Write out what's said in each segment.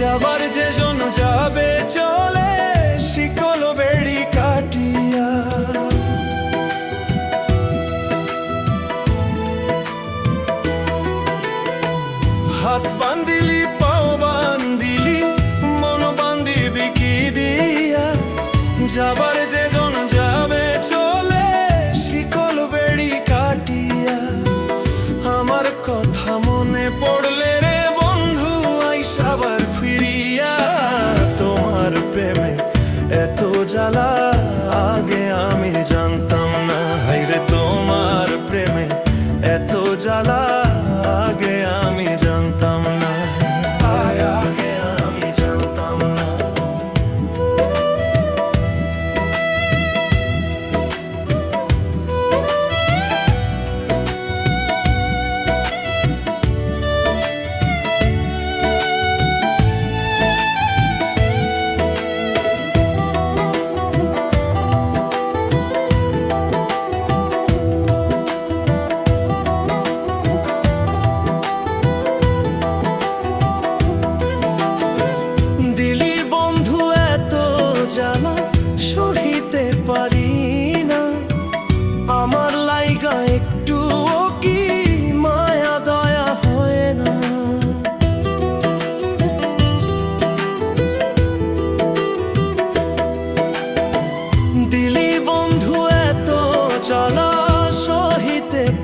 যাবার যে জন যাবে, চলে শিকল বেড়ি কাটিয়া। হাত বান্দিলি পাও বান্দিলি মন বান্দিবি কি দিয়া? যাবার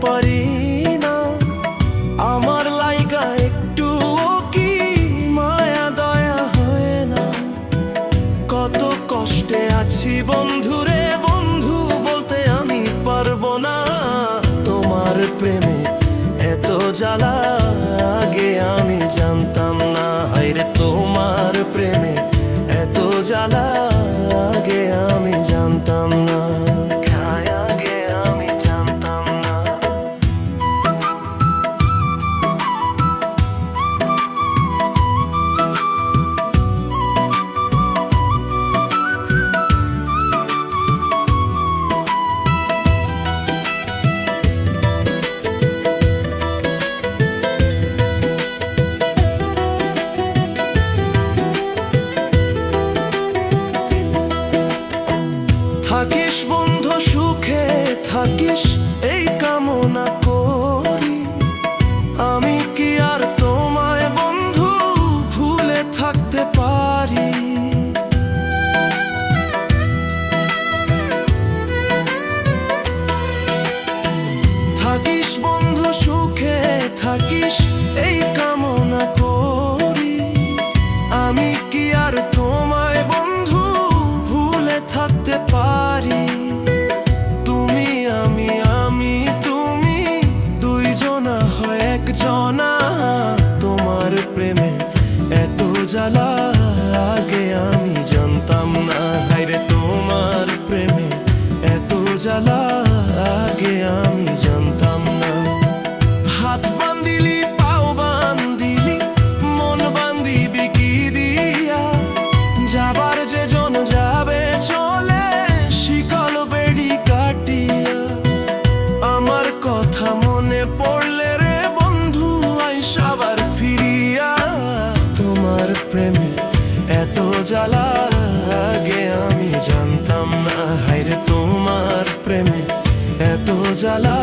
পারি না। আমার লাইগা একটু কি মায়া দয়া হয় না। কত কষ্টে আছি বন্ধুরে বন্ধু বলতে আমি পারব না। তোমার প্রেমে এত জ্বালা আগে আমি জানতাম না। হাইরে তোমার প্রেমে এত জ্বালা থাকিস বন্ধু, সুখে থাকিস, এই কামনা করি। আমি কি আর তোমায় বন্ধু ভুলে থাকতে পারি? থাকিস বন্ধু, সুখে থাকিস, এই কামনা করি। আমি কি জ্বালা প্রেমে এত জ্বালা আগে আমি জানতাম না। হাইরে তোমার প্রেমে এত জ্বালা